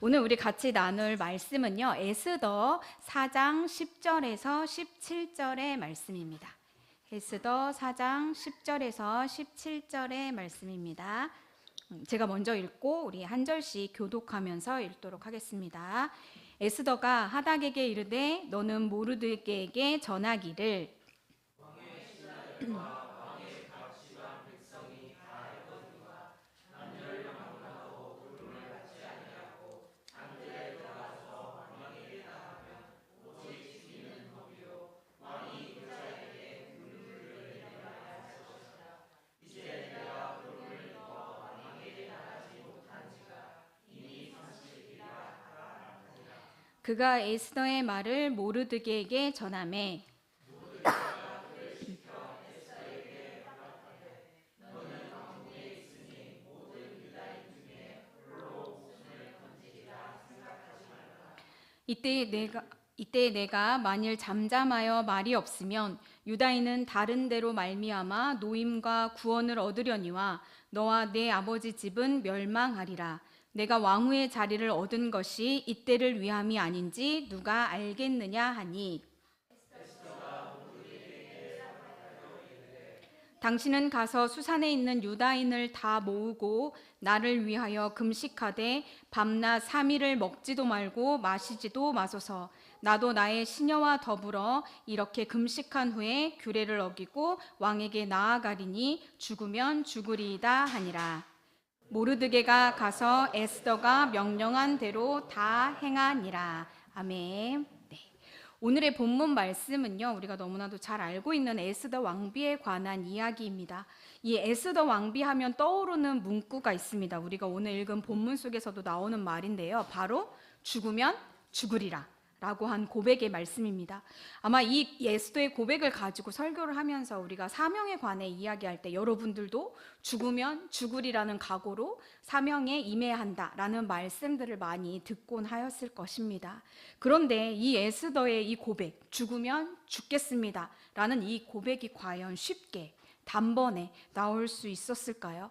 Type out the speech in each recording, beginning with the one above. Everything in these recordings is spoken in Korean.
오늘 우리 같이 나눌 말씀은요. 에스더 4장 10절에서 17절의 말씀입니다. 에스더 4장 10절에서 17절의 말씀입니다. 음, 제가 먼저 읽고 우리 한 절씩 교독하면서 읽도록 하겠습니다. 에스더가 하닥에게 이르되 너는 모르드게에게 전하기를 그가 에스더의 말을 모르드게에게 전하매 이때 내가 이때 내가 만일 잠잠하여 말이 없으면 유다인은 다른 데로 말미암아 노임과 구원을 얻으려니와 너와 내 아버지 집은 멸망하리라. 내가 왕후의 자리를 얻은 것이 이때를 위함이 아닌지 누가 알겠느냐 하니. 당신은 가서 수산에 있는 유다인을 다 모으고 나를 위하여 금식하되 밤낮 삼일을 먹지도 말고 마시지도 마소서. 나도 나의 시녀와 더불어 이렇게 금식한 후에 규례를 어기고 왕에게 나아가리니 죽으면 죽으리이다 하니라 모르드게가 가서 에스더가 명령한 대로 다 행하니라 아멘. 네. 오늘의 본문 말씀은요, 우리가 너무나도 잘 알고 있는 에스더 왕비에 관한 이야기입니다. 이 에스더 왕비 하면 떠오르는 문구가 있습니다. 우리가 오늘 읽은 본문 속에서도 나오는 말인데요. 바로 죽으면 죽으리라. 라고 한 고백의 말씀입니다. 아마 이 에스더의 고백을 가지고 설교를 하면서 우리가 사명에 관해 이야기할 때 여러분들도 죽으면 죽으리라는 각오로 사명에 임해야 한다라는 말씀들을 많이 듣곤 하였을 것입니다. 그런데 이 에스더의 이 고백, 죽으면 죽겠습니다라는 이 고백이 과연 쉽게 단번에 나올 수 있었을까요?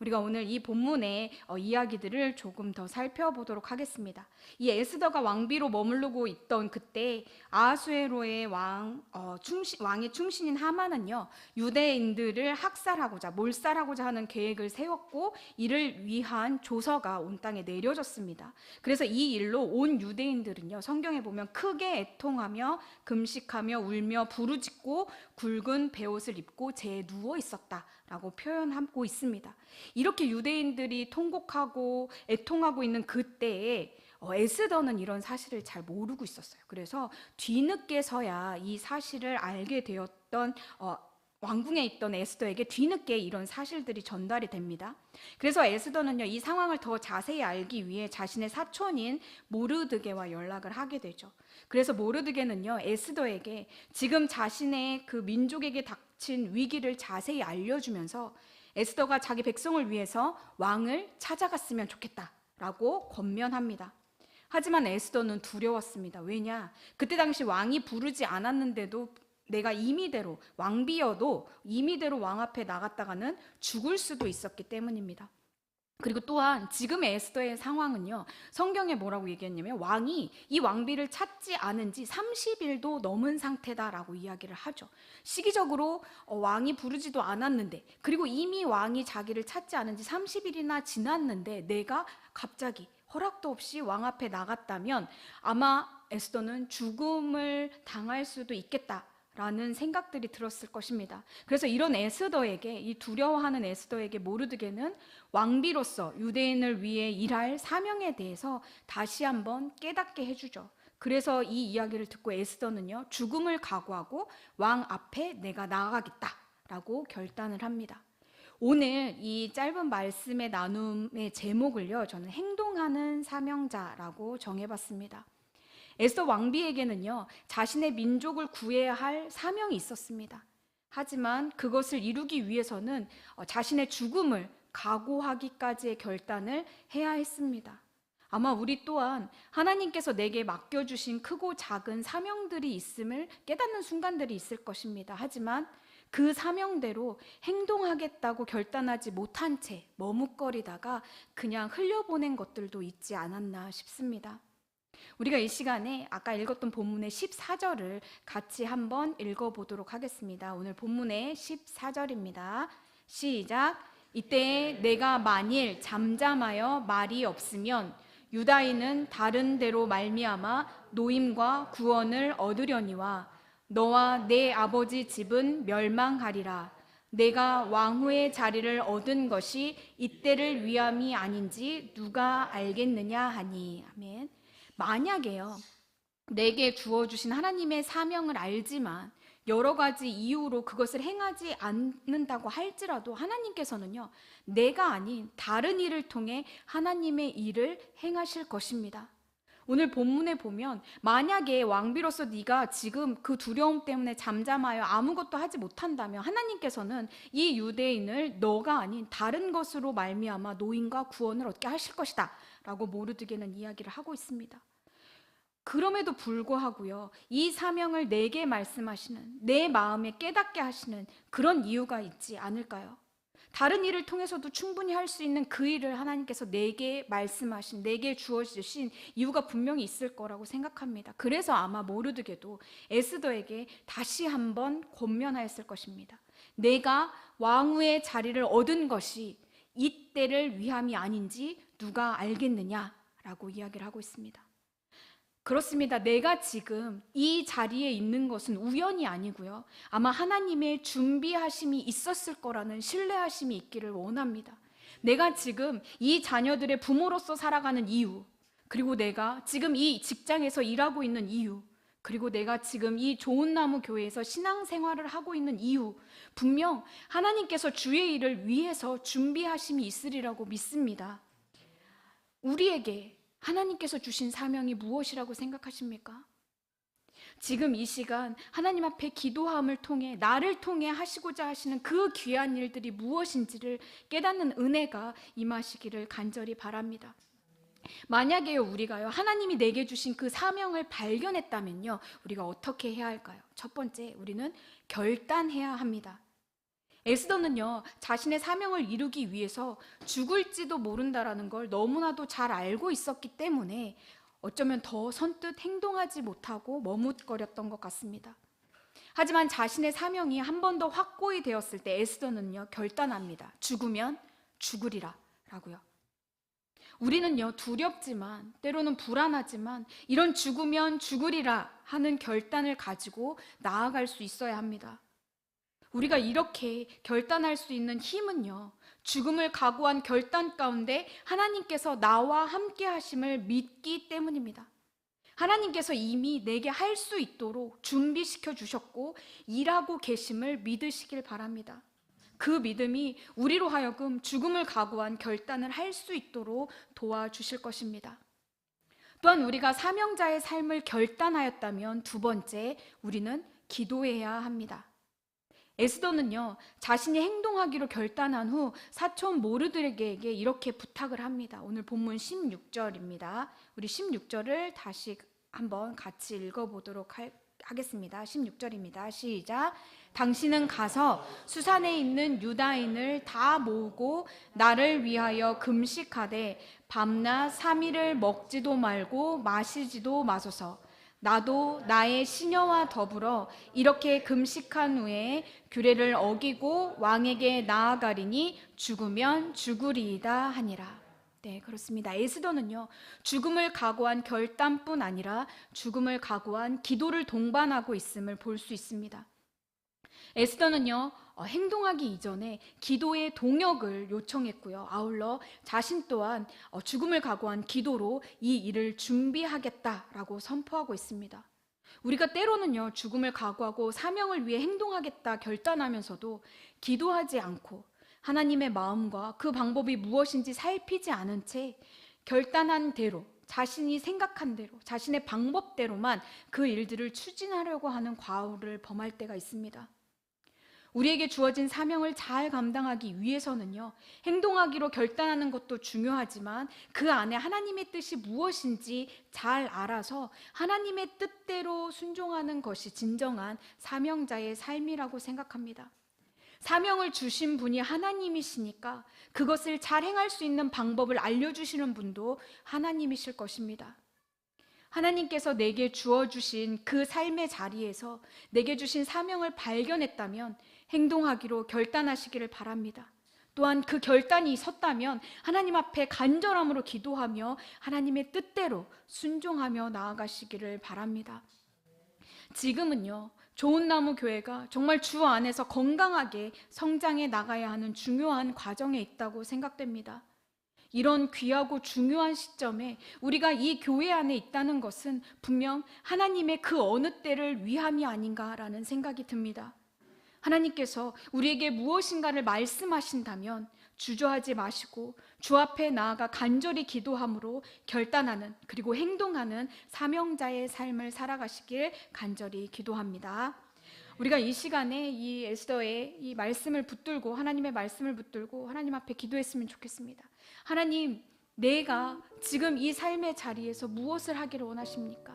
우리가 오늘 이 본문의 어, 이야기들을 조금 더 살펴보도록 하겠습니다. 이 에스더가 왕비로 머무르고 있던 그때 아수에로의 왕 어, 충신, 왕의 충신인 하만은요 유대인들을 학살하고자 몰살하고자 하는 계획을 세웠고 이를 위한 조서가 온 땅에 내려졌습니다. 그래서 이 일로 온 유대인들은요 성경에 보면 크게 애통하며 금식하며 울며 부르짖고 굵은 베옷을 입고 재에 누워 있었다 라고 표현하고 있습니다. 이렇게 유대인들이 통곡하고 애통하고 있는 그때에 어, 에스더는 이런 사실을 잘 모르고 있었어요. 그래서 뒤늦게서야 이 사실을 알게 되었던 어, 왕궁에 있던 에스더에게 뒤늦게 이런 사실들이 전달이 됩니다. 그래서 에스더는요, 이 상황을 더 자세히 알기 위해 자신의 사촌인 모르드게와 연락을 하게 되죠. 그래서 모르드게는요, 에스더에게 지금 자신의 그 민족에게 닥친 위기를 자세히 알려주면서 에스더가 자기 백성을 위해서 왕을 찾아갔으면 좋겠다라고 권면합니다. 하지만 에스더는 두려웠습니다. 왜냐? 그때 당시 왕이 부르지 않았는데도 내가 임의대로 왕비여도 임의대로 왕 앞에 나갔다가는 죽을 수도 있었기 때문입니다. 그리고 또한 지금의 에스더의 상황은요. 성경에 뭐라고 얘기했냐면 왕이 이 왕비를 찾지 않은 지 30일도 넘은 상태다라고 이야기를 하죠. 시기적으로 어, 왕이 부르지도 않았는데 그리고 이미 왕이 자기를 찾지 않은 지 30일이나 지났는데 내가 갑자기 허락도 없이 왕 앞에 나갔다면 아마 에스더는 죽음을 당할 수도 있겠다. 라는 생각들이 들었을 것입니다. 그래서 이런 에스더에게 이 두려워하는 에스더에게 모르드게는 왕비로서 유대인을 위해 일할 사명에 대해서 다시 한번 깨닫게 해주죠. 그래서 이 이야기를 듣고 에스더는요 죽음을 각오하고 왕 앞에 내가 나아가겠다라고 결단을 합니다. 오늘 이 짧은 말씀의 나눔의 제목을요 저는 행동하는 사명자라고 정해봤습니다. 에스더 왕비에게는요, 자신의 민족을 구해야 할 사명이 있었습니다. 하지만 그것을 이루기 위해서는 어, 자신의 죽음을 각오하기까지의 결단을 해야 했습니다. 아마 우리 또한 하나님께서 내게 맡겨주신 크고 작은 사명들이 있음을 깨닫는 순간들이 있을 것입니다. 하지만 그 사명대로 행동하겠다고 결단하지 못한 채 머뭇거리다가 그냥 흘려보낸 것들도 있지 않았나 싶습니다. 우리가 이 시간에 아까 읽었던 본문의 14절을 같이 한번 읽어보도록 하겠습니다. 오늘 본문의 14절입니다. 시작. 이때 내가 만일 잠잠하여 말이 없으면 유다인은 다른 데로 말미암아 노임과 구원을 얻으려니와 너와 내 아버지 집은 멸망하리라. 내가 왕후의 자리를 얻은 것이 이때를 위함이 아닌지 누가 알겠느냐 하니 아멘. 만약에요. 내게 주어 주신 하나님의 사명을 알지만 여러 가지 이유로 그것을 행하지 않는다고 할지라도 하나님께서는요. 내가 아닌 다른 일을 통해 하나님의 일을 행하실 것입니다. 오늘 본문에 보면 만약에 왕비로서 네가 지금 그 두려움 때문에 잠잠하여 아무것도 하지 못한다면 하나님께서는 이 유대인을 너가 아닌 다른 것으로 말미암아 노인과 구원을 얻게 하실 것이다 라고 모르드게는 이야기를 하고 있습니다. 그럼에도 불구하고요, 이 사명을 내게 말씀하시는, 내 마음에 깨닫게 하시는 그런 이유가 있지 않을까요? 다른 일을 통해서도 충분히 할 수 있는 그 일을 하나님께서 내게 말씀하신, 내게 주어주신 이유가 분명히 있을 거라고 생각합니다. 그래서 아마 모르드게도 에스더에게 다시 한번 권면하였을 것입니다. 내가 왕후의 자리를 얻은 것이 이때를 위함이 아닌지 누가 알겠느냐라고 이야기를 하고 있습니다. 그렇습니다. 내가 지금 이 자리에 있는 것은 우연이 아니고요. 아마 하나님의 준비하심이 있었을 거라는 신뢰하심이 있기를 원합니다. 내가 지금 이 자녀들의 부모로서 살아가는 이유, 그리고 내가 지금 이 직장에서 일하고 있는 이유, 그리고 내가 지금 이 좋은 나무 교회에서 신앙생활을 하고 있는 이유, 분명 하나님께서 주의 일을 위해서 준비하심이 있으리라고 믿습니다. 우리에게 하나님께서 주신 사명이 무엇이라고 생각하십니까? 지금 이 시간 하나님 앞에 기도함을 통해 나를 통해 하시고자 하시는 그 귀한 일들이 무엇인지를 깨닫는 은혜가 임하시기를 간절히 바랍니다. 만약에요 우리가요 하나님이 내게 주신 그 사명을 발견했다면요 우리가 어떻게 해야 할까요? 첫 번째 우리는 결단해야 합니다. 에스더는요, 자신의 사명을 이루기 위해서 죽을지도 모른다라는 걸 너무나도 잘 알고 있었기 때문에 어쩌면 더 선뜻 행동하지 못하고 머뭇거렸던 것 같습니다. 하지만 자신의 사명이 한 번 더 확고히 되었을 때 에스더는요, 결단합니다. 죽으면 죽으리라. 라고요. 우리는요, 두렵지만, 때로는 불안하지만, 이런 죽으면 죽으리라 하는 결단을 가지고 나아갈 수 있어야 합니다. 우리가 이렇게 결단할 수 있는 힘은요. 죽음을 각오한 결단 가운데 하나님께서 나와 함께 하심을 믿기 때문입니다. 하나님께서 이미 내게 할 수 있도록 준비시켜 주셨고 일하고 계심을 믿으시길 바랍니다. 그 믿음이 우리로 하여금 죽음을 각오한 결단을 할 수 있도록 도와주실 것입니다. 또한 우리가 사명자의 삶을 결단하였다면 두 번째, 우리는 기도해야 합니다. 에스더는요, 자신이 행동하기로 결단한 후 사촌 모르드에게 이렇게 부탁을 합니다. 오늘 본문 16절입니다. 우리 16절을 다시 한번 같이 읽어보도록 할, 하겠습니다. 16절입니다. 시작. 당신은 가서 수산에 있는 유다인을 다 모으고 나를 위하여 금식하되 밤낮 3일을 먹지도 말고 마시지도 마소서. 나도 나의 시녀와 더불어 이렇게 금식한 후에 규례를 어기고 왕에게 나아가리니 죽으면 죽으리이다 하니라. 네, 그렇습니다. 에스더는요, 죽음을 각오한 결단뿐 아니라 죽음을 각오한 기도를 동반하고 있음을 볼 수 있습니다. 에스더는요, 어, 행동하기 이전에 기도의 동역을 요청했고요. 아울러 자신 또한 어, 죽음을 각오한 기도로 이 일을 준비하겠다라고 선포하고 있습니다. 우리가 때로는요, 죽음을 각오하고 사명을 위해 행동하겠다 결단하면서도 기도하지 않고 하나님의 마음과 그 방법이 무엇인지 살피지 않은 채 결단한 대로 자신이 생각한 대로 자신의 방법대로만 그 일들을 추진하려고 하는 과오를 범할 때가 있습니다. 우리에게 주어진 사명을 잘 감당하기 위해서는요, 행동하기로 결단하는 것도 중요하지만 그 안에 하나님의 뜻이 무엇인지 잘 알아서 하나님의 뜻대로 순종하는 것이 진정한 사명자의 삶이라고 생각합니다. 사명을 주신 분이 하나님이시니까 그것을 잘 행할 수 있는 방법을 알려주시는 분도 하나님이실 것입니다. 하나님께서 내게 주어주신 그 삶의 자리에서 내게 주신 사명을 발견했다면 행동하기로 결단하시기를 바랍니다. 또한 그 결단이 섰다면 하나님 앞에 간절함으로 기도하며 하나님의 뜻대로 순종하며 나아가시기를 바랍니다. 지금은요, 좋은 나무 교회가 정말 주 안에서 건강하게 성장해 나가야 하는 중요한 과정에 있다고 생각됩니다. 이런 귀하고 중요한 시점에 우리가 이 교회 안에 있다는 것은 분명 하나님의 그 어느 때를 위함이 아닌가라는 생각이 듭니다. 하나님께서 우리에게 무엇인가를 말씀하신다면 주저하지 마시고 주 앞에 나아가 간절히 기도함으로 결단하는 그리고 행동하는 사명자의 삶을 살아가시길 간절히 기도합니다. 우리가 이 시간에 이 에스더의 이 말씀을 붙들고 하나님의 말씀을 붙들고 하나님 앞에 기도했으면 좋겠습니다. 하나님, 내가 지금 이 삶의 자리에서 무엇을 하기를 원하십니까?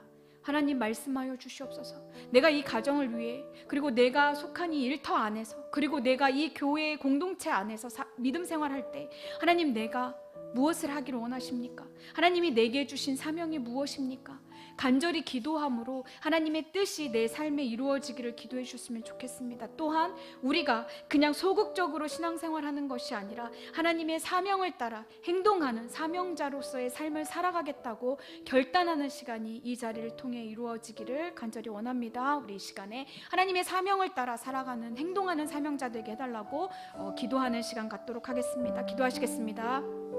하나님 말씀하여 주시옵소서. 내가 이 가정을 위해 그리고 내가 속한 이 일터 안에서 그리고 내가 이 교회의 공동체 안에서 사- 믿음 생활할 때 하나님 내가 무엇을 하기를 원하십니까? 하나님이 내게 주신 사명이 무엇입니까? 간절히 기도함으로 하나님의 뜻이 내 삶에 이루어지기를 기도해 주셨으면 좋겠습니다. 또한 우리가 그냥 소극적으로 신앙생활 하는 것이 아니라 하나님의 사명을 따라 행동하는 사명자로서의 삶을 살아가겠다고 결단하는 시간이 이 자리를 통해 이루어지기를 간절히 원합니다. 우리 이 시간에 하나님의 사명을 따라 살아가는 행동하는 사명자 되게 해달라고 어, 기도하는 시간 갖도록 하겠습니다. 기도하시겠습니다.